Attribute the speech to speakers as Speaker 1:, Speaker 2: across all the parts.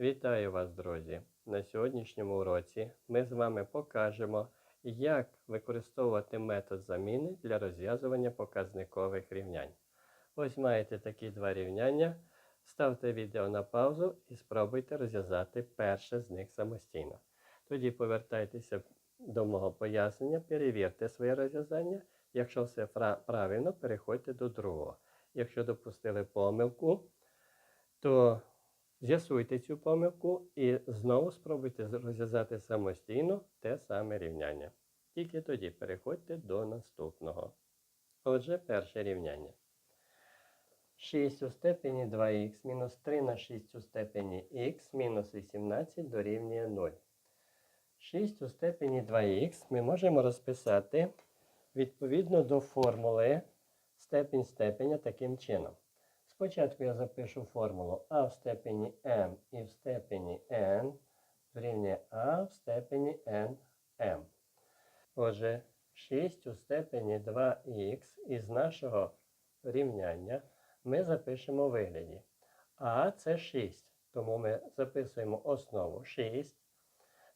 Speaker 1: Вітаю вас, друзі! На сьогоднішньому уроці ми з вами покажемо, як використовувати метод заміни для розв'язування показникових рівнянь. Ось маєте такі два рівняння. Ставте відео на паузу і спробуйте розв'язати перше з них самостійно. Тоді повертайтеся до мого пояснення, перевірте своє розв'язання. Якщо все правильно, переходьте до другого. Якщо допустили помилку, то З'ясуйте цю помилку і знову спробуйте розв'язати самостійно те саме рівняння. Тільки тоді переходьте до наступного. Отже, перше рівняння. 6 у степені 2х мінус 3 на 6 у степені х мінус 18 дорівнює 0. 6 у степені 2х ми можемо розписати відповідно до формули степінь степеня таким чином. Спочатку я запишу формулу а в степені m і в степені n дорівнює а в степені nm. Отже, 6 у степені 2х із нашого рівняння ми запишемо у вигляді. А це 6, тому ми записуємо основу 6.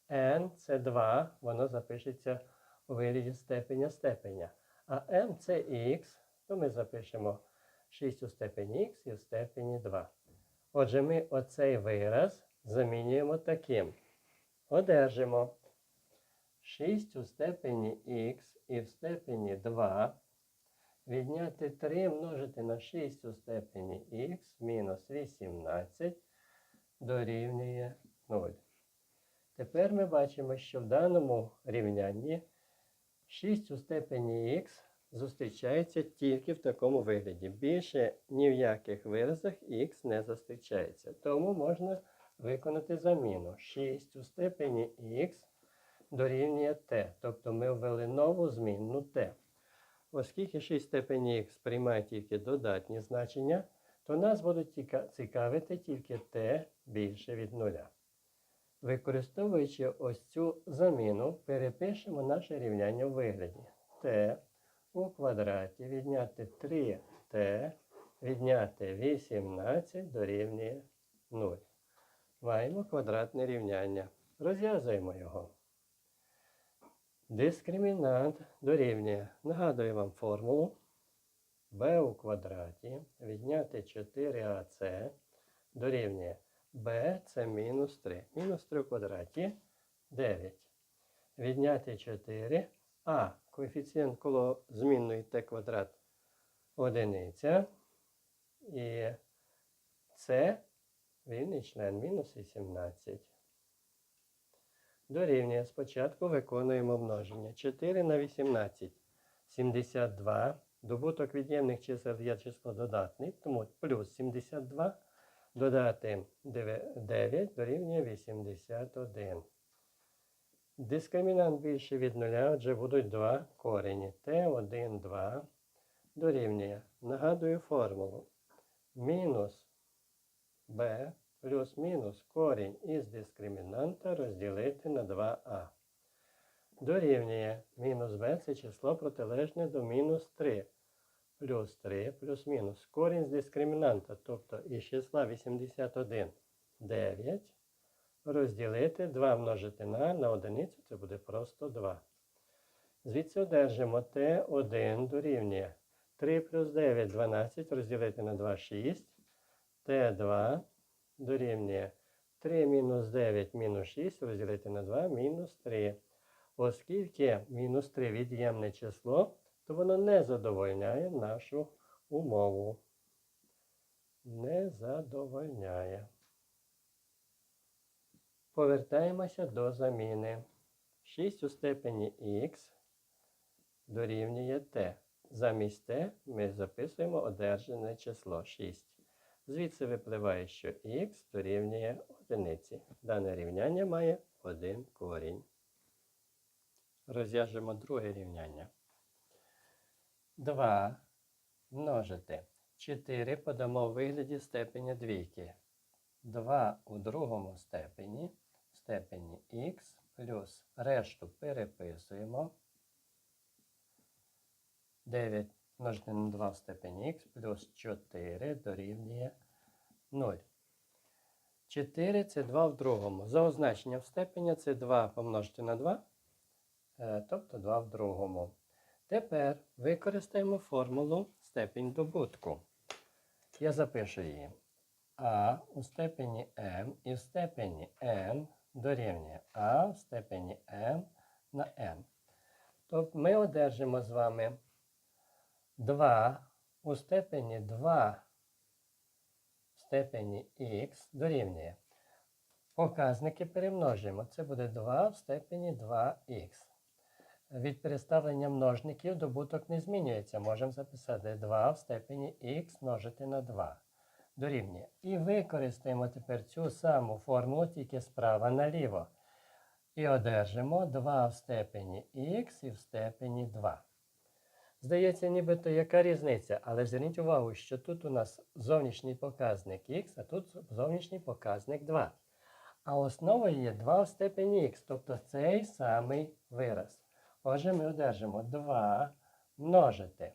Speaker 1: n це 2, воно запишеться у вигляді степеня степеня. А m це х, то ми запишемо 6 у степені х і в степені 2. Отже, ми оцей вираз замінюємо таким. Одержимо 6 у степені х і в степені 2. Відняти 3 множити на 6 у степені х мінус 18 дорівнює 0. Тепер ми бачимо, що в даному рівнянні 6 у степені х зустрічається тільки в такому вигляді. Більше ні в яких виразах х не зустрічається. Тому можна виконати заміну. 6 у степені х дорівнює t. Тобто ми ввели нову змінну t. Оскільки 6 в степені х приймає тільки додатні значення, то нас будуть цікавити тільки t більше від нуля. Використовуючи ось цю заміну, перепишемо наше рівняння в вигляді t у квадраті відняти 3t, відняти 18 дорівнює 0. Маємо квадратне рівняння. Розв'язуємо його. Дискримінант дорівнює. Нагадую вам формулу b у квадраті відняти 4ac дорівнює b це мінус 3. Мінус 3 у квадраті 9. Відняти 4 а коефіцієнт коло змінної t квадрат одиниця. І це вільний член мінус 18. Дорівнює. Спочатку виконуємо множення. 4 на 18 72. Добуток від'ємних чисел є число додатний, тому плюс 72 додати 9 дорівнює 81. Дискримінант більше від нуля, отже будуть два корені. Т1, 2 дорівнює. Нагадую формулу. Мінус b плюс мінус корінь із дискримінанта розділити на 2а. Дорівнює мінус b це число протилежне до мінус 3. Плюс 3 плюс мінус корінь з дискримінанта, тобто із числа 81 9 розділити 2 множити на на одиницю, це буде просто 2. Звідси одержимо Т1 дорівнює 3 плюс 9 12 розділити на 2 6. Т2 дорівнює 3 мінус 9 мінус 6 розділити на 2 мінус 3. Оскільки мінус 3 від'ємне число, то воно не задовольняє нашу умову. Не задовольняє. Повертаємося до заміни. 6 у степені х дорівнює t. Замість t ми записуємо одержане число 6. Звідси випливає, що х дорівнює одиниці. Дане рівняння має один корінь. Розв'яжемо друге рівняння. 2 множити 4 подамо в вигляді степеня двійки. 2 у другому степені, степені х плюс решту переписуємо. 9 множити на 2 в степені х плюс 4 дорівнює 0. 4 це 2 в другому. За означенням степеня це 2 помножити на 2, е, тобто 2 в другому. Тепер використаємо формулу степінь добутку. Я запишу її. А у степені m і в степені n дорівнює А в степені m на n. Тобто ми одержимо з вами 2 у степені 2 в степені х дорівнює. Показники перемножимо. Це буде 2 в степені 2х. Від переставлення множників добуток не змінюється. Можемо записати 2 в степені х множити на 2. Дорівнює. І використаємо тепер цю саму формулу тільки справа наліво. І одержимо 2 в степені х і в степені 2. Здається, нібито яка різниця, але зверніть увагу, що тут у нас зовнішній показник х, а тут зовнішній показник 2. А основою є 2 в степені х, тобто цей самий вираз. Отже, ми одержимо 2 множити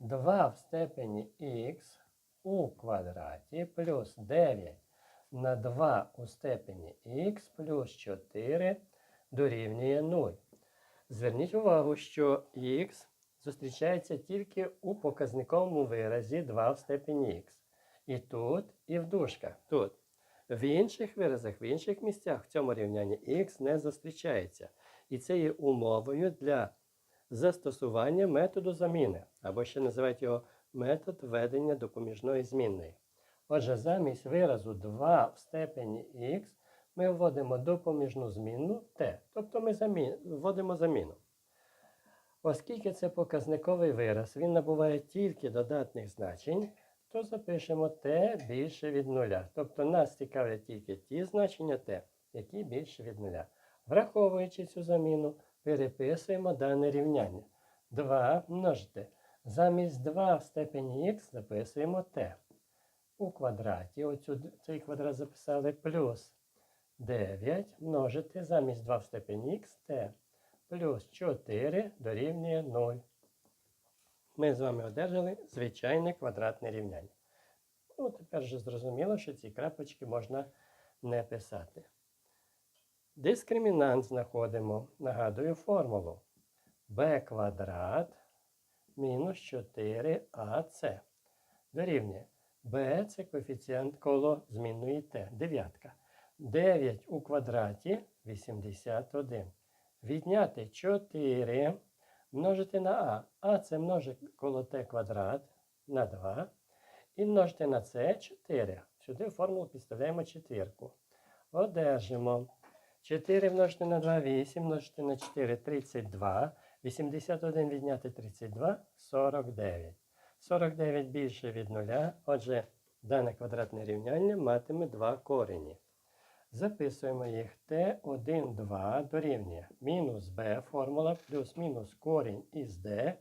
Speaker 1: 2 в степені х у квадраті плюс 9 на 2 у степені х плюс 4 дорівнює 0. Зверніть увагу, що х зустрічається тільки у показниковому виразі 2 в степені х. І тут, і в дужках. Тут. В інших виразах, в інших місцях в цьому рівнянні х не зустрічається. І це є умовою для застосування методу заміни, або ще називають його метод введення допоміжної змінної. Отже, замість виразу 2 в степені х ми вводимо допоміжну змінну t, тобто ми замі... вводимо заміну. Оскільки це показниковий вираз, він набуває тільки додатних значень, то запишемо t більше від нуля. Тобто нас цікавлять тільки ті значення t, які більше від нуля. Враховуючи цю заміну, переписуємо дане рівняння. 2 множити. Замість 2 в степені х записуємо t. У квадраті, оцю, цей квадрат записали плюс 9 множити замість 2 в степені х t плюс 4 дорівнює 0. Ми з вами одержали звичайне квадратне рівняння. Ну, тепер вже зрозуміло, що ці крапочки можна не писати. Дискримінант знаходимо, нагадую формулу. b квадрат мінус 4ac дорівнює. b це коефіцієнт коло змінної t, дев'ятка. 9 у квадраті 81. Відняти 4 множити на а. А це множить коло t квадрат на 2. І множити на це 4. Сюди в формулу підставляємо четвірку. Одержимо 4 множити на 2 8, множити на 4 32. 81 відняти 32 49. 49 більше від 0. Отже, дане квадратне рівняння матиме два корені. Записуємо їх t1, 2 дорівнює мінус b формула плюс мінус корінь із d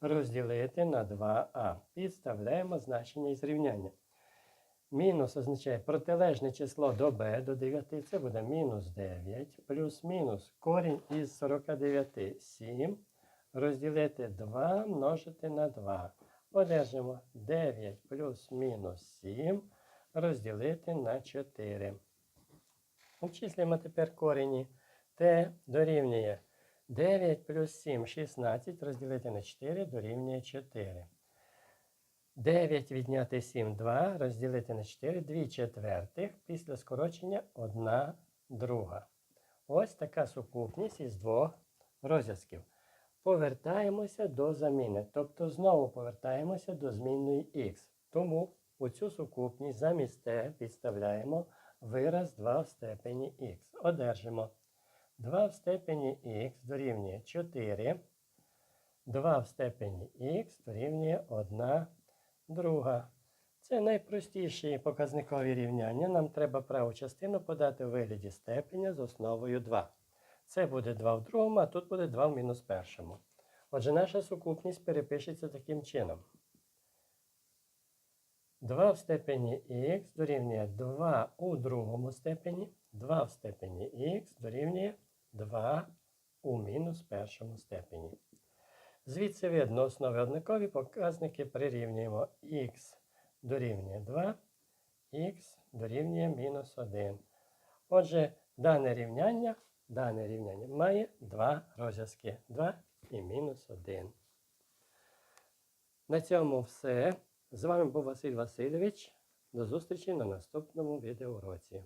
Speaker 1: розділити на 2а. Підставляємо значення із рівняння. Мінус означає протилежне число до b до 9, це буде мінус 9, плюс мінус корінь із 49 7 розділити 2 множити на 2. Одержимо 9 плюс мінус 7 розділити на 4. Обчислюємо тепер корені. t дорівнює 9 плюс 7 16 розділити на 4 дорівнює 4. 9 відняти 7 2 розділити на 4 2 четвертих після скорочення 1 друга. Ось така сукупність із двох розв'язків. Повертаємося до заміни. Тобто знову повертаємося до змінної х. Тому у цю сукупність замість t підставляємо вираз 2 в степені х. Одержимо 2 в степені х дорівнює 4. 2 в степені х дорівнює 1 друга. Це найпростіші показникові рівняння. Нам треба праву частину подати у вигляді степеня з основою 2. Це буде 2 в другому, а тут буде 2 в мінус першому. Отже, наша сукупність перепишеться таким чином. 2 в степені х дорівнює 2 у другому степені, 2 в степені х дорівнює 2 у мінус першому степені. Звідси видно основи однакові показники прирівнюємо х дорівнює 2, х дорівнює мінус 1. Отже, дане рівняння, дане рівняння має два розв'язки 2 і мінус 1. На цьому все. З вами був Василь Васильович. До зустрічі на наступному відеоуроці.